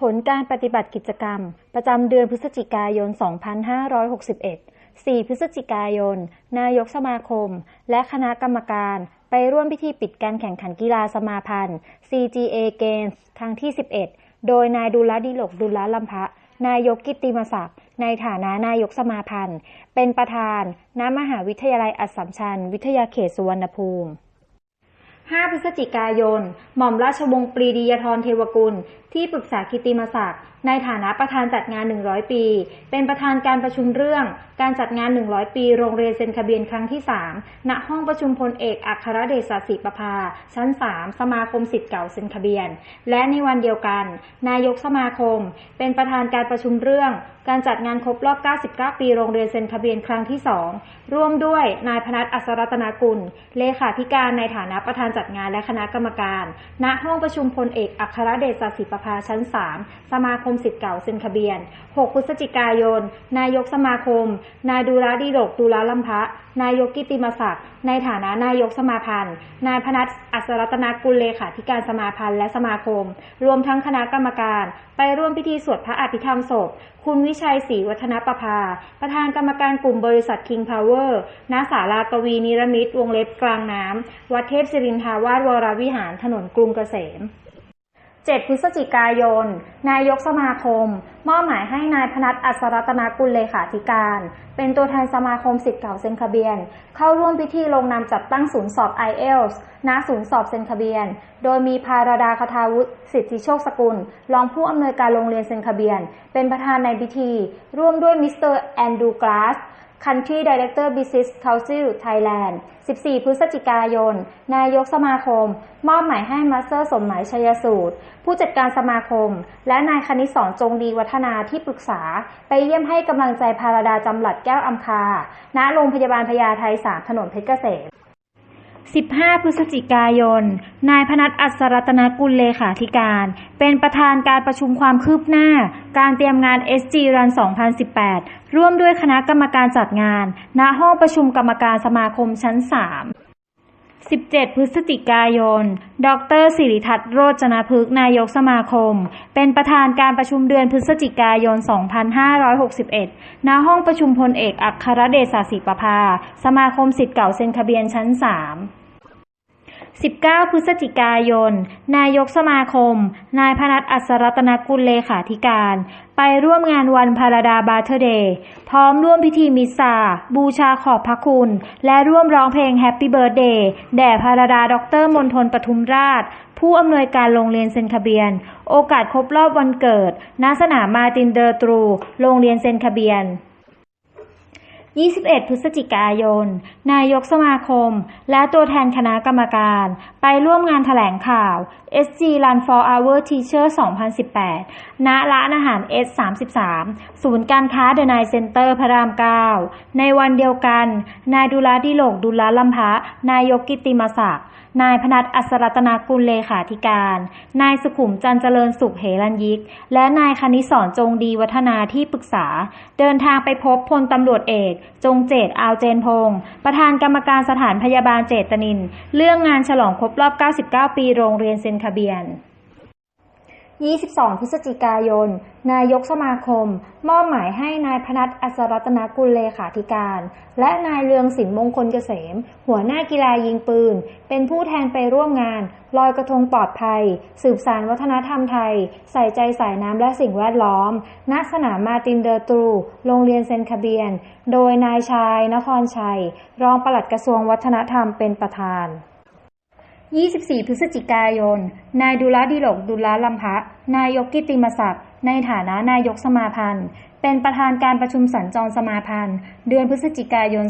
ผลการปฏิบัติกิจกรรม ประจำเดือนพฤศจิกายน 2561 4 พฤศจิกายน นายกสมาคม และคณะกรรมการ ไปร่วมพิธีปิดการแข่งขันกีฬาสมาพันธ์ CGA Games ครั้งที่ 11 โดยนายดุลดิลกดุลลัมพะ นายกกิตติมศักดิ์ ในฐานะนายกสมาพันธ์ เป็นประธาน ณ มหาวิทยาลัยอัสสัมชัญ วิทยาเขตสุวรรณภูมิ 5 พฤศจิกายน หม่อมราชวงศ์ปรีดียธรเทวกุล ที่ปรึกษากิตติมศักดิ์ในฐานะประธานจัดงาน 100 ปี เป็นประธานการประชุมเรื่อง การจัดงาน 100 ปี โรงเรียนเซนคาเบียนครั้งที่ 3 ณ ห้องประชุมพลเอกอัครเดชศศิประภา ชั้น 3 สมาคมสิทธิ์เก่าเซนคาเบียน และในวันเดียวกัน นายกสมาคม เป็นประธานการประชุมเรื่อง การจัดงานครบรอบ 99 ปี โรงเรียนเซนคาเบียนครั้งที่ 2 ร่วมด้วย นายพนัทอัศรัตนากุล เลขาธิการในฐานะประธานจัดงานและคณะกรรมการ ณ ห้องประชุมพลเอกอัครเดชศศิประภา ชั้น 3 สมาคมสิทธิ์เก่าเซนคาเบียน 6 พฤศจิกายน นายกสมาคม นายดูราดีโลกดูราลัมพะ นายกกิติมศักดิ์ ในฐานะนายกสมาพันธ์ นายพนัทอัศรัตนากุลเลขาธิการสมาพันธ์และสมาคม รวมทั้งคณะกรรมการ ไปร่วมพิธีสวดพระอภิธรรมศพ คุณวิชัยศรีวัฒนประภา ประธานกรรมการกลุ่มบริษัท King Power ณศาลากวีนิรมิตวงเล็บกลางน้ำ วัดเทพศิรินทาวาสวรวิหารถนนกรุงเกษม 7 พฤศจิกายน นายกสมาคม มอบหมายให้นายพนัทอัศรัตนากุลเลขาธิการ เป็นตัวแทนสมาคมสิทธิ์เก่าเซนคาเบียน เข้าร่วมพิธีลงนามจัดตั้งศูนย์สอบ IELTS ณศูนย์สอบเซนคาเบียน โดยมีพาราดาคทาวุฒิสิทธิโชคสกุล รองผู้อำนวยการโรงเรียนเซนคาเบียน เป็นประธานในพิธี ร่วมด้วยมิสเตอร์แอนดูกลาส Country Director Business Council Thailand 14 พฤศจิกายน นายกสมาคม มอบหมายให้มาสเตอร์สมหมายชัยสูตร ผู้จัดการสมาคม และนายคณิสอนจงดีวัฒนาที่ปรึกษา ไปเยี่ยมให้กำลังใจพาราดาจำหลัดแก้วอัมคา ณ โรงพยาบาลพญาไท3ถนนเพชรเกษม 15 พฤศจิกายน นายพนัทอัศรัตนกุลเลขาธิการ เป็นประธานการประชุมความคืบหน้า การเตรียมงาน SG Run 2018 ร่วมด้วยคณะกรรมการจัดงาน ณ ห้องประชุมกรรมการสมาคมชั้น 3 17 พฤศจิกายน ดรสิริทัตโรจนพฤกษ์นายกสมาคม เป็นประธานการประชุมเดือนพฤศจิกายน 2561 ณ ห้องประชุมพลเอกอัครเดชศศิประภา สมาคมสิทธิ์เก่าเซนคาเบียนชั้น 3 19 พฤศจิกายน นายกสมาคม นายพนัทอัศรัตนกุลเลขาธิการ ไปร่วมงานวันพาราดาบาเทอร์เดย์ พร้อมร่วมพิธีมิสซา บูชาขอบพระคุณ และร่วมร้องเพลงแฮปปี้เบิร์ดเดย์แด่พาราดาดรมนทนปทุมราช ผู้อำนวยการโรงเรียนเซนคาเบียน โอกาสครบรอบวันเกิด ณ สนามมาตินเดอร์ตรู โรงเรียนเซนคาเบียน 21 พฤศจิกายน นายกสมาคม และตัวแทนคณะกรรมการ ไปร่วมงานถแถลงข่าว SG Run for Our Teacher 2018 ณร้านอาหาร S33 ศูนย์การค้าเดอะไนเซ็นเตอร์พระราม 9 ในวันเดียวกัน นายดุลาดิโลกดุลาลัมพะ นายกกิตติมศักดิ์นายพนัทอัศรัตนากุลเลขาธิการ นายสุขุมจันเจริญสุขเหรัญยิก และนายคณิสอนจงดีวัฒนาที่ปรึกษา เดินทางไปพบพลตำรวจเอก จงเจตอาวเจนพงศ์ประธานกรรมการสถานพยาบาลเจตนิน เรื่องงานฉลองครบรอบ 99 ปีโรงเรียนเซนคาเบียน 22 พฤศจิกายน นายกสมาคม มอบหมายให้นายพนัทอัศรัตนกุลเลขาธิการ และนายเรืองศิลปมงคลเกษม หัวหน้ากีฬายิงปืน เป็นผู้แทนไปร่วมงาน ลอยกระทงปลอดภัย สืบสานวัฒนธรรมไทย ใส่ใจสายน้ำและสิ่งแวดล้อม ณ สนามมาตินเดอร์ตรู โรงเรียนเซนคาเบียน โดยนายชาย นครชัย รองปลัดกระทรวงวัฒนธรรมเป็นประธาน 24 พฤศจิกายน นายดุลาดิโลกดุลาลัมพะ นายกกิตติมศักดิ์ ในฐานะนายกสมาพันธ์เป็นประธานการประชุมสัญจรสมาพันธ์ เดือนพฤศจิกายน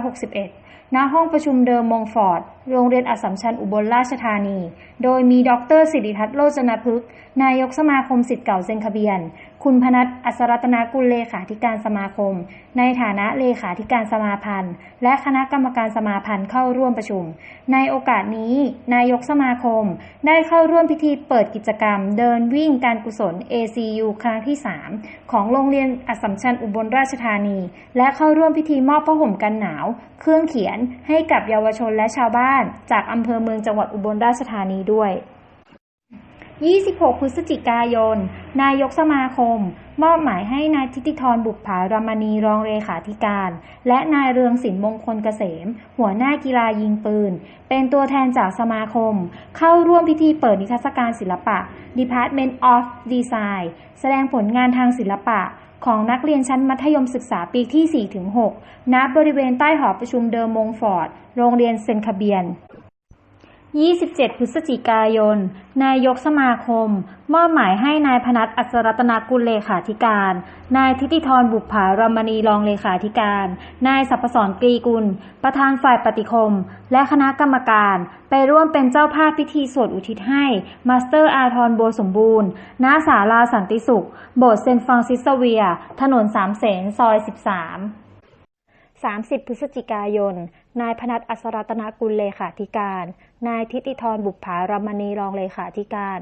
2561 ณ ห้องประชุมเดิมมงฟอร์ด โรงเรียนอัสสัมชัญอุบลราชธานี โดยมีดรสิริทัศน์โลจนพฤกษ์นายกสมาคมสิทธิ์เก่าเซนคาเบียน คุณพนัทอัศรัตนากุลเลขาธิการสมาคม ในฐานะเลขาธิการสมาพันธ์ และคณะกรรมการสมาพันธ์เข้าร่วมประชุม ในโอกาสนี้ นายกสมาคม ได้เข้าร่วมพิธีเปิดกิจกรรม เดินวิ่งการกุศล ACU ครั้งที่ 3 ของโรงเรียนอัสสัมชัญอุบลราชธานี และเข้าร่วมพิธีมอบผ้าห่มกันหนาว เครื่องเขียนให้กับเยาวชนและชาวบ้าน จากอำเภอเมืองจังหวัดอุบลราชธานีด้วย 26 พฤศจิกายน นายกสมาคม มอบหมายให้นายทิติธรบุปผารามณีรองเลขาธิการ และนายเรืองศิลป์มงคลเกษม หัวหน้ากีฬายิงปืน เป็นตัวแทนจากสมาคม เข้าร่วมพิธีเปิดนิทรรศการศิลปะ Department of Design แสดงผลงานทางศิลปะของนักเรียนชั้นมัธยมศึกษาปีที่ 4-6 ณ บริเวณใต้หอประชุมเดิมมงฟอร์ด โรงเรียนเซนคาเบียน 27 พฤศจิกายน นายกสมาคม มอบหมายให้นายพนัทอัศรัตนากุลเลขาธิการ นายทิติธรบุปผารามณีรองเลขาธิการ นายสัพพสรกรีกุล ประธานฝ่ายปฏิคม และคณะกรรมการ ไปร่วมเป็นเจ้าภาพพิธีสวดอุทิศให้มาสเตอร์อาทรบัวสมบูรณ์ณศาลาสันติสุข โบสถ์เซนฟรังซิสเวีย ถนนสามเสนซอย 13 30 พฤศจิกายน นายพนัทอัศรัตนกุลเลขาธิการ นายทิติธรบุปผารามณีรองเลขาธิการ